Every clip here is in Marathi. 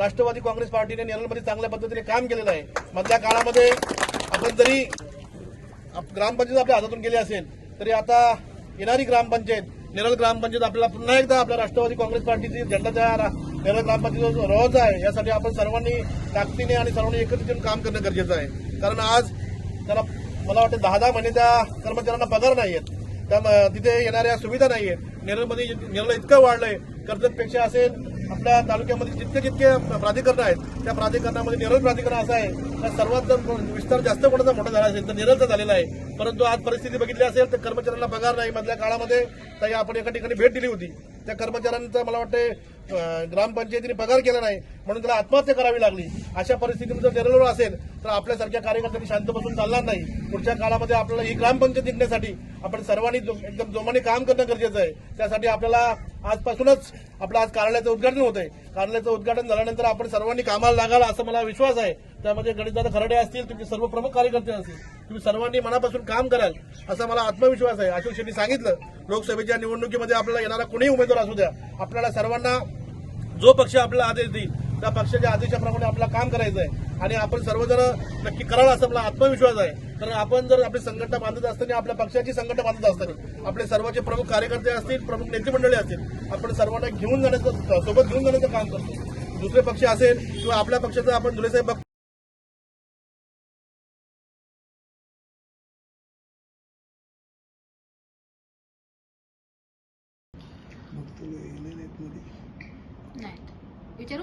राष्ट्रवादी काँग्रेस पार्टीने नेरळमध्ये चांगल्या पद्धतीने काम केलेलं आहे. मधल्या काळामध्ये आपण जरी आप- ग्रामपंचायत आपल्या हातातून गेली असेल तरी आता येणारी ग्रामपंचायत नेरळ ग्रामपंचायत आपल्याला पुन्हा एकदा आपल्या राष्ट्रवादी काँग्रेस पार्टीची झेंडा त्या नेरळ ग्रामपंचायत रोज आहे. यासाठी आपण सर्वांनी ताकदीने आणि सर्वांनी एकत्रित येऊन काम करणं गरजेचं आहे. कारण आज त्याला मला वाटतं दहा दहा महिने त्या कर्मचाऱ्यांना पगार नाही आहेत त्या तिथे येणाऱ्या सुविधा नाही आहेत नेरळमध्ये नेरळ इतकं वाढलंय. कर्जतपेक्षा असेल आपल्या तालुक्यामध्ये जितके जितके प्राधिकरण आहेत त्या प्राधिकरणामध्ये नेरळ प्राधिकरण असं आहे. का सर्वात जर विस्तार जास्त कोणाचा मोठा झाला असेल तर नेरळचा झालेला आहे. परंतु आज परिस्थिती बघितली असेल तर कर्मचाऱ्यांना पगार नाही. मधल्या काळामध्ये ताई आपण एका ठिकाणी भेट दिली होती. त्या कर्मचाऱ्यांचा मला वाटते ग्रामपंचायतीने पगार केला नाही म्हणून त्याला आत्महत्या करावी लागली. अशा परिस्थितीमध्ये जर नेरळवर असेल तर आपल्यासारख्या कार्यकर्त्यांनी शांत बसून चालणार नाही. पुढच्या काळामध्ये आपल्याला ही ग्रामपंचायत जिंकण्यासाठी आपण सर्वांनी जो- एकदम जोमाने काम करणं गरजेचं आहे. त्यासाठी आपल्याला आजपासूनच आपलं आज कार्यालयाचं उद्घाटन होत आहे कार्यालयाचं उद्घाटन झाल्यानंतर आपण सर्वांनी कामाला लागाल असा मला विश्वास आहे. त्यामध्ये गणितदादा खरडे असतील तुमचे सर्व प्रमुख कार्यकर्ते असतील. तुम्ही सर्वांनी मनापासून काम कराल असा मला आत्मविश्वास आहे. अशोक शेट्टी सांगितलं लोकसभेच्या निवडणुकीमध्ये आपल्याला येणारा कोणीही उमेदवार असू द्या. आपल्याला सर्वांना जो पक्ष आपल्याला आदेश देईल त्या पक्षाच्या आदेशाप्रमाणे आपल्याला काम करायचं आहे आणि आपण सर्वजण नक्की कराल असा आपला आत्मविश्वास आहे. कारण आपण जर आपली संघटना बांधत असताना आपल्या पक्षाची संघटना बांधत असताना आपले सर्वांचे प्रमुख कार्यकर्ते असतील प्रमुख नेते मंडळी असतील आपण सर्वांना घेऊन जाण्याचं सोबत घेऊन जाण्याचं काम करतो. दुसरे पक्ष असेल किंवा आपल्या पक्षाचं आपण धुलेसाहेब बघतो नाही विचारू.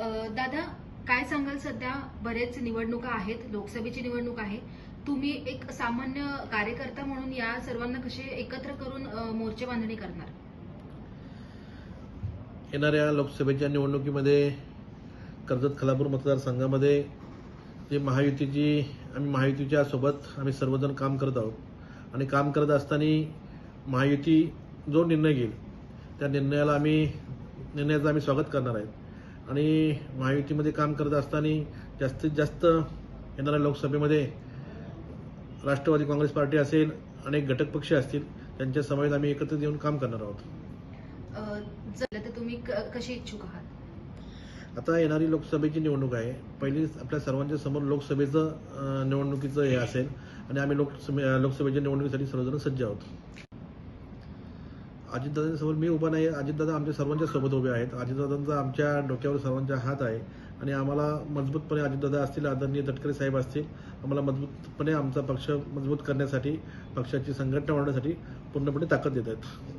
अ, दादा काय सांगाल सध्या? बरेच निवडणुका आहेत लोकसभेची निवडणूक आहे. तुम्ही एक सामान्य कार्यकर्ता म्हणून या सर्वांना कसे एकत्र करून मोर्चे बांधणी करणार? येणाऱ्या लोकसभेच्या निवडणुकीमध्ये कर्जत खलापूर मतदारसंघामध्ये जे महायुतीची आम्ही महायुतीच्या सोबत आम्ही सर्वजण काम करत आहोत. आणि काम करत असताना महायुती जो निर्णय घेईल त्या निर्णयाला आम्ही निर्णयाचं आम्ही स्वागत करणार आहेत. आणि महायुतीमध्ये काम करत असताना जास्तीत जास्त येणाऱ्या लोकसभेमध्ये राष्ट्रवादी काँग्रेस पार्टी असेल अनेक घटक पक्ष असतील त्यांच्या समवेत आम्ही एकत्रित येऊन काम करणार आहोत. तर तुम्ही कशी इच्छुक आहात? आता येणारी लोकसभेची निवडणूक आहे. पहिली आपल्या सर्वांच्या समोर लोकसभेचं निवडणुकीचं हे असेल आणि आम्ही लोकसभे लोकसभेच्या निवडणुकीसाठी सर्वजण सज्ज आहोत. अजितदादांसमोर मी उभा नाही. अजितदादा आमच्या सर्वांच्या सोबत उभे आहेत. अजितदादांचा आमच्या डोक्यावर सर्वांचा हात आहे आणि आम्हाला मजबूतपणे अजितदादा असतील आदरणीय तटकरे साहेब असतील आम्हाला मजबूतपणे आमचा पक्ष मजबूत करण्यासाठी पक्षाची संघटना वाढवण्यासाठी पूर्णपणे ताकद देत आहेत.